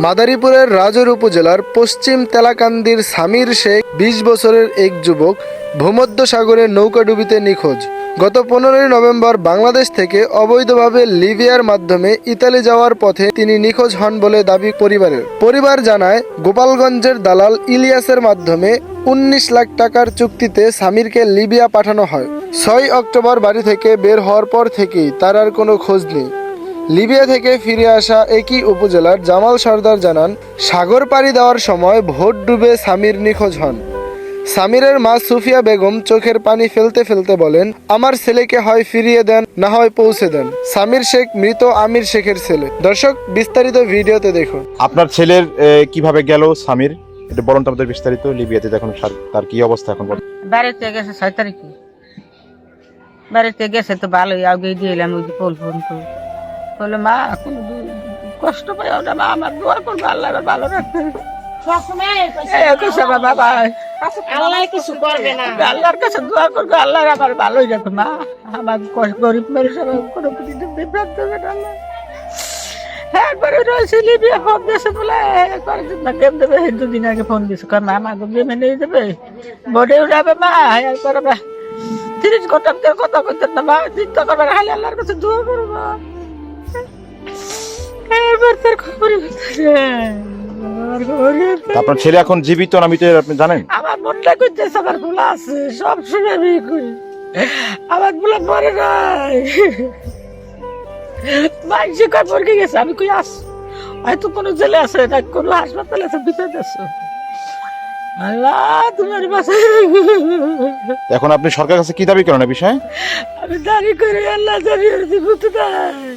মাদারীপুরের রাজুর উপজেলার পশ্চিম তেলাকান্দির সামির শেখ, বিশ বছরের এক যুবক ভূমধ্য সাগরে নৌকাডুবিতে নিখোঁজ। গত পনেরোই নভেম্বর বাংলাদেশ থেকে অবৈধভাবে লিবিয়ার মাধ্যমে ইতালি যাওয়ার পথে তিনি নিখোঁজ হন বলে দাবি পরিবারের। পরিবার জানায়, গোপালগঞ্জের দালাল ইলিয়াসের মাধ্যমে উনিশ লাখ টাকার চুক্তিতে সামিরকে লিবিয়া পাঠানো হয়। ছয় অক্টোবর বাড়ি থেকে বের হওয়ার পর থেকেই তার আর কোনো খোঁজ নেই। লিবিয়া থেকে ফিরে আসা একই উপজেলার জামাল সর্দার জানান সাগর পাড়ি দেওয়ার সময় ভোট ডুবে সামির নিখোঁজ হন। সামিরের মা সুফিয়া বেগম চোখের পানি ফেলতে ফেলতে বলেন আমার ছেলেকে হয় ফিরিয়ে দেন না হয় পৌঁছে দেন। সামির শেখ মৃত আমির শেখের ছেলে। দর্শক বিস্তারিত ভিডিওতে দেখুন। আপনার ছেলের কীভাবে গেল সামির এটা বলুন আমাদের বিস্তারিত লিবিয়াতে দেখুন তার কি অবস্থা এখন? বাড়িতে গেছে ছয় তারিখে। বাড়িতে গেছে তো ভালোই আগে দিয়ে এলাম ওই যে পোল ফোন তো। বলে মা কোনো কষ্ট পাই না মা আমার দোয়া করব আল্লাহ ভালো রাখবে। আল্লাহর কাছে দোয়া করব আল্লাহ আমার ভালোই মা। আমার গরিব মানুষ আমার কোনো কিছু বিভ্রান্ত হবে না আল্লাহ একবারে রয়েছে লিবিয়া ফোন দিয়েছে বলে একবার গেম দেবে দুদিন আগে ফোন দিয়েছে। কারণ মা আমাকে গেমে নিয়ে যাবে বোর্ডে উঠাবে মা। একবার আমরা তিরিশ ঘণ্টা কথা করতে না মা। চিন্তা করবে না, খালি আল্লাহর কাছে দোয়া করব আপনার ছেলে এখন জীবিত না মৃত আপনি জানেন? আমার মনটা করতেছে আমার ভুলা আছে সব সময় আমি করি আমার ভুলা পরে নাই। মাইসে কয় পড়ে গেছে আমি কই আস হয়তো কোনো জেলে আছে না কোনো হাসপাতাল আছে আছো। আল্লাহ তোমার বাসায় এখন আপনি সরকারের কাছে কি দাবি করেন বিষয়ে? আমি দাঁড়ি করে আল্লাহ দিব নাই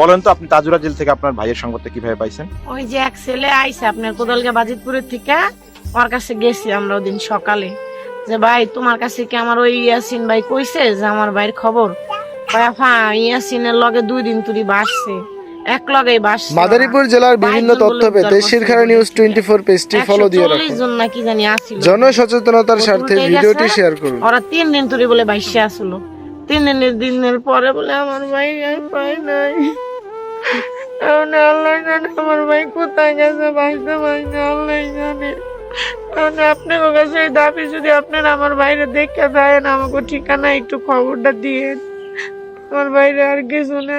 বলেন তো আপনি তাজুরা জেল থেকে আপনার ভাইয়ের সংবাদটা কীভাবে পাইছেন? ওই যে এক ছেলে আইছে আপনার কোদলগা বাজিতপুরের থেকে ওর কাছে গেছি আমরা ওদিন সকালে। যে ভাই তোমার কাছে কি আমার ওই ইয়াসিন ভাই কইছে যে আমার ভাইয়ের খবর? ইয়াসিনের লগে দুই দিন তুই বাসছে। এক লগেই বাসছে। মাদারীপুর জেলার বিভিন্ন তথ্য পেতে শিরখানা নিউজ টোয়েন্টি ফোর পেজটি ফলো দিয়ে রাখুন। জন নাকি জানি আসছিল। জনসচেতনতার স্বার্থে ভিডিওটি শেয়ার করুন। ওরা তিন দিন তুই বলে বাইশে আসলো। তিন দিনের পরে বলে আমার ভাই আর পাই নাই। এখন আল্লাহ জানে আমার ভাই কোথায় গেছে ভাই তো ভাই আল্লাহ জানে। এখন আপনার কাছে এই দাবি যদি আপনার আমার বাইরে দেখে দেন আমাকে ঠিকানা একটু খবরটা দিয়ে। আমার বাইরে আর কিছু না।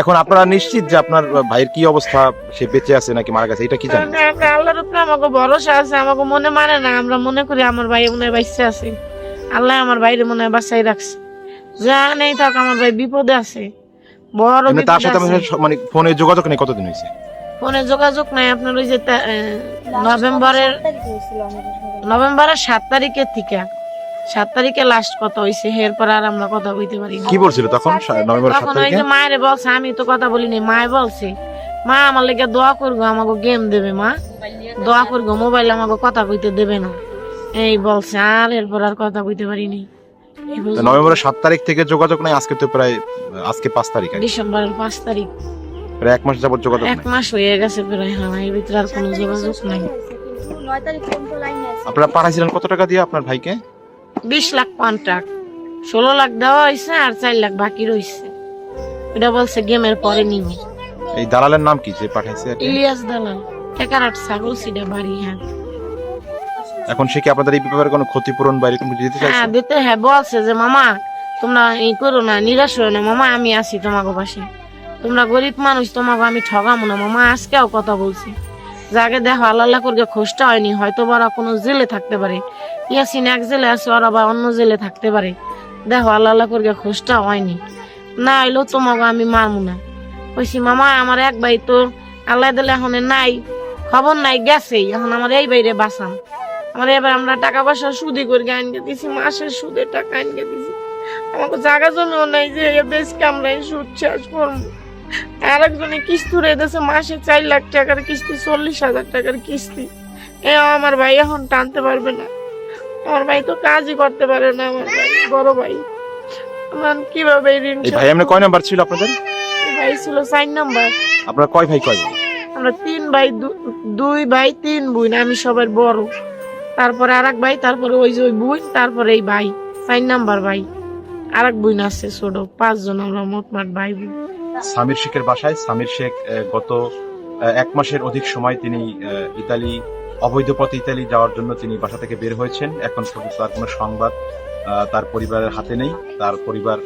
এখন আপনারা নিশ্চিত যে আপনার ভাইয়ের কি অবস্থা? সে বেঁচে আছে নাকি মারা গেছে? এটা কি জানেন? আল্লাহর উপরে আমাকে ভরসা আছে আমাকে মনে মানে না। আমরা মনে করি আমার ভাই মনে বাঁচতে আছে। আল্লাহ আমার বাইরে মনে হয় বাঁচাই রাখছে। যা নেই থাক আমার ভাই বিপদে আছে। বড় তার বিপদে সাথে আছে। মানে ফোনে যোগাযোগ নেই কতদিন হয়েছে? ফোনে যোগাযোগ নাই আপনার ওই যে তা- এ, নভেম্বরের নভেম্বরের সাত তারিখের থেকে। সাত তারিখে লাস্ট কথা হয়েছে এরপর আর আমরা কথা বলতে পারি না। কি বলছিল তখন? সা- নভেম্বর সাত তখন ওই তারিখে? যে মায়ের বলছে আমি তো কথা বলিনি মায় বলছে মা আমার লেগে দোয়া করব আমাকে গেম দেবে মা। দোয়া করব মোবাইল আমাকে কথা কইতে দেবে না। এই বলছে আর এরপর আর কথা কইতে পারিনি। এই তা বুঝলি? নভেম্বরের সাত তারিখ থেকে যোগাযোগ নাই আজকে তো প্রায় আজকে পাঁচ তারিখ আর ডিসেম্বরের পাঁচ তারিখ। প্রায় এক মাস যাবত যোগাযোগ এক মাস হয়ে গেছে প্রায় হ্যাঁ এর ভিতরে আর কোনো যোগাযোগ নাই। আপনারা পাঠাইছিলেন কত টাকা দিয়ে আপনার ভাইকে? বিশ লাখ কন্ট্রাক্ট ষোলো লাখ দেওয়া হয়েছে আর চার লাখ বাকি রয়েছে এটা বলছে গেমের পরে নিবে। এই দালালের নাম কি যে পাঠাইছে? ইলিয়াস দালাল। টেকারাট ছাগল সিডা বাড়ি হ্যাঁ। এখন সে কি আপনাদের এই ব্যাপারে কোনো ক্ষতিপূরণ বা এরকম কিছু দিতে হ্যাঁ দিতে হ্যাঁ বলছে যে, মামা, তোমরা ই করো না, নিরাশ হো না। মামা, আমি আছি তোমাকে পাশে। তোমরা গরিব মানুষ তোমাকে আমি ঠগামো না। মামা, আজকেও কথা বলছি। যাকে দেখো, আল্লাহ আল্লাহ করে খোঁজটা হয়নি। হয়তো ওরা কোনো জেলে থাকতে পারে। ইয়াসিন এক জেলে আছে, ওরা বা অন্য জেলে থাকতে পারে। দেখো, আল্লাহ আল্লাহ করে খোঁজটা হয়নি। না এলেও তোমাকে আমি মারমু না। কইছি, মামা, আমার এক ভাই তো আল্লাহ দিলে এখন নাই, খবর নাই গেছে এখন আমার এই বাইরে বাসান আমার এবার আমরা টাকা পয়সা সুদি করে আনকে দিছি মাসের সুদের টাকা আনকে দিছি। আমাকে জায়গা জন্য নাই যে বেশ আমরা এই সুদ শেষ করব। আর একজনে কিস্তি রে দিয়েছে মাসে চার লাখ টাকার কিস্তি চল্লিশ হাজার টাকার কিস্তি। এ আমার ভাই এখন টানতে পারবে না। আমার ভাই তো কাজই করতে পারে না আমার ভাই বড় ভাই। আমার কীভাবে ঋণ এই ভাই এমনি কয় নাম্বার ছিল আপনাদের? ভাই ছিল চার নাম্বার। আপনারা কয় ভাই কয় আমরা তিন ভাই দুই ভাই তিন বোন আমি সবার বড়। তারপরে আর এক ভাই, তারপরে ওই যে ওই বোন, তারপরে এই ভাই, চার নাম্বার ভাই। আর এক বোন আছে ছোট, পাঁচজন আমরা মোটমাট ভাই বোন। সামির শেখের বাসায়, সামির শেখ গত এক মাসের অধিক সময় তিনি ইতালি, অবৈধ পথে ইতালি যাওয়ার জন্য তিনি বাসা থেকে বের হয়েছেন। এখন পর্যন্ত তার কোনো সংবাদ তার পরিবারের হাতে নেই। তার পরিবার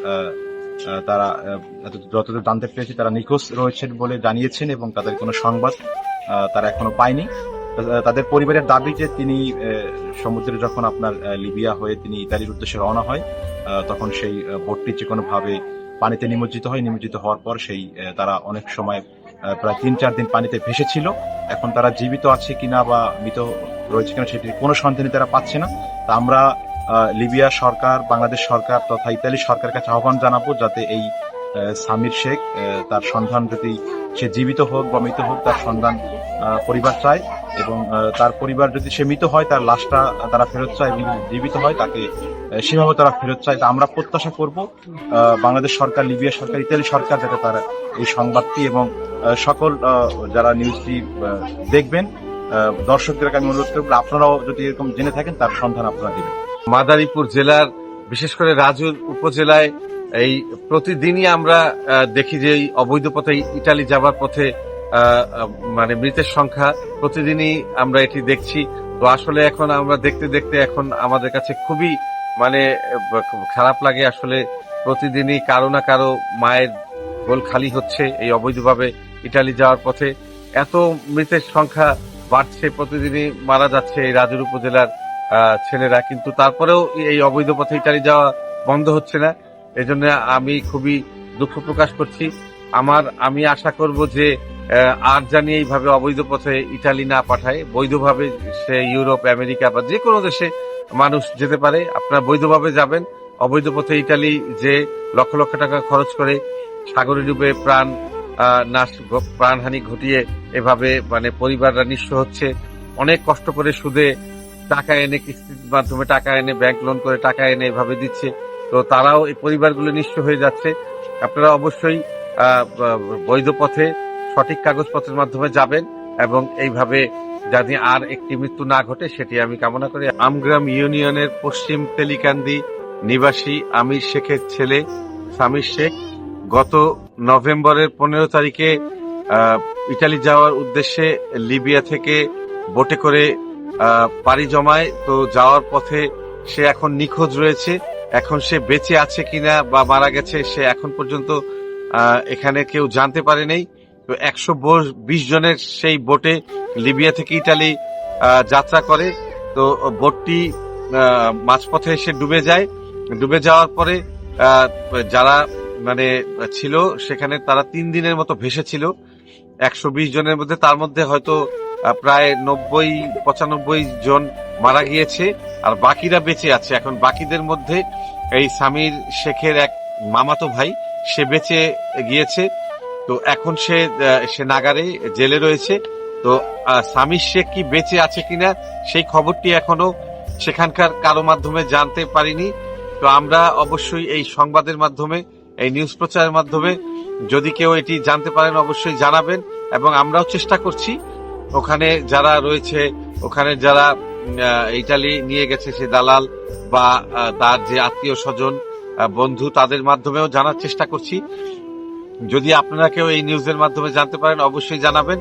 তারা যতদূর জানতে পেরেছি, তারা নিখোঁজ রয়েছেন বলে জানিয়েছেন এবং তাদের কোনো সংবাদ তারা এখনও পায়নি। তাদের পরিবারের দাবি যে তিনি সমুদ্রে যখন আপনার লিবিয়া হয়ে তিনি ইতালির উদ্দেশ্যে রওনা হয় তখন সেই বোটটি যে কোনোভাবে পানিতে নিমজ্জিত হয়, নিমজ্জিত হওয়ার পর সেই তারা অনেক সময় প্রায় তিন চার দিন পানিতে ভেসেছিল। এখন তারা জীবিত আছে কিনা বা মৃত রয়েছে কিনা সেটির কোনো সন্ধানই তারা পাচ্ছে না। তা আমরা লিবিয়া সরকার, বাংলাদেশ সরকার তথা ইতালি সরকারের কাছে আহ্বান জানাব যাতে এই সামির শেখ তার সন্ধান যদি সে জীবিত হোক বা মৃত হোক, তার সন্ধান পরিবার চায় এবং তার পরিবার যদি সে মৃত হয়, তার লাশটা তারা ফেরত চায় এবং জীবিত হয়, তাকে সেভাবে তারা ফেরত চায়। তা আমরা প্রত্যাশা করব বাংলাদেশ সরকার, লিবিয়া সরকার, ইতালি সরকার যাতে তারা এই সংবাদটি এবং সকল যারা নিউজটি দেখবেন দর্শকদের আমি অনুরোধ করব, আপনারাও যদি এরকম জেনে থাকেন, তার সন্ধান আপনারা দিবেন। মাদারীপুর জেলার, বিশেষ করে রাজুর উপজেলায় এই প্রতিদিনই আমরা দেখি যে অবৈধ পথে ইটালি যাবার পথে মানে মৃতের সংখ্যা প্রতিদিনই আমরা এটি দেখছি। তো আসলে এখন আমরা দেখতে দেখতে এখন আমাদের কাছে খুবই মানে খারাপ লাগে আসলে প্রতিদিনই কারও না কারও মায়ের গোল খালি হচ্ছে এই অবৈধভাবে ইটালি যাওয়ার পথে। এত মৃতের সংখ্যা বাড়ছে, প্রতিদিনই মারা যাচ্ছে এই রাজুর উপজেলার ছেলেরা। কিন্তু তারপরেও এই অবৈধ পথে ইটালি যাওয়া বন্ধ হচ্ছে না। এজন্য আমি খুবই দুঃখ প্রকাশ করছি। আমার, আমি আশা করব যে আর জানি এইভাবে অবৈধ পথে ইটালি না পাঠায়। বৈধভাবে সে ইউরোপ, আমেরিকা বা যে কোনো দেশে মানুষ যেতে পারে। আপনারা বৈধভাবে যাবেন। অবৈধ পথে ইটালি যে লক্ষ লক্ষ টাকা খরচ করে সাগরে ডুবে প্রাণ প্রাণহানি ঘটিয়ে এভাবে মানে পরিবাররা নিঃস্ব হচ্ছে। অনেক কষ্ট করে সুদে টাকা এনে কিস্তির মাধ্যমে টাকা এনে ব্যাংক লোন করে টাকা এনে এভাবে দিচ্ছে। তো তারাও এই পরিবারগুলো নিঃস্ব হয়ে যাচ্ছে। আপনারা অবশ্যই বৈধ পথে, সঠিক কাগজপত্রের মাধ্যমে যাবেন এবং এইভাবে যাতে আর একটি মৃত্যু না ঘটে, সেটি আমি কামনা করি। আমগ্রাম ইউনিয়নের পশ্চিম তেলিকান্দি নিবাসী আমির শেখের ছেলে সামির শেখ গত নভেম্বরের পনেরো তারিখে ইটালি যাওয়ার উদ্দেশ্যে লিবিয়া থেকে বোটে করে পাড়ি জমায়। তো যাওয়ার পথে সে এখন নিখোঁজ রয়েছে। এখন সে বেঁচে আছে কিনা বা মারা গেছে, সে এখন পর্যন্ত এখানে কেউ জানতে পারে নাই তো একশো বিশ জনের সেই বোটে লিবিয়া থেকে ইটালি যাত্রা করে। তো বোটটি মাঝপথে এসে ডুবে যায়। ডুবে যাওয়ার পরে যারা মানে ছিল, সেখানে তারা তিন দিনের মতো ভেসেছিল একশো বিশ জনের মধ্যে তার মধ্যে হয়তো প্রায় নব্বই, পঁচানব্বই জন মারা গিয়েছে আর বাকিরা বেঁচে আছে। এখন বাকিদের মধ্যে এই সামির শেখের এক মামাতো ভাই, সে বেঁচে গিয়েছে। তো এখন সে সে নাগারে জেলে রয়েছে। তো সামির শেখ কি বেঁচে আছে কিনা সেই খবরটি এখনও সেখানকার কারও মাধ্যমে জানতে পারিনি। তো আমরা অবশ্যই এই সংবাদের মাধ্যমে, এই নিউজ প্রচারের মাধ্যমে যদি কেউ এটি জানতে পারেন, অবশ্যই জানাবেন এবং আমরাও চেষ্টা করছি। ওখানে যারা রয়েছে, ওখানে যারা ইটালি নিয়ে গেছে সে দালাল বা তার যে আত্মীয় স্বজন বন্ধু, তাদের মাধ্যমেও জানার চেষ্টা করছি। যদি আপনারা কেউ এই নিউজের মাধ্যমে জানতে পারেন, অবশ্যই জানাবেন।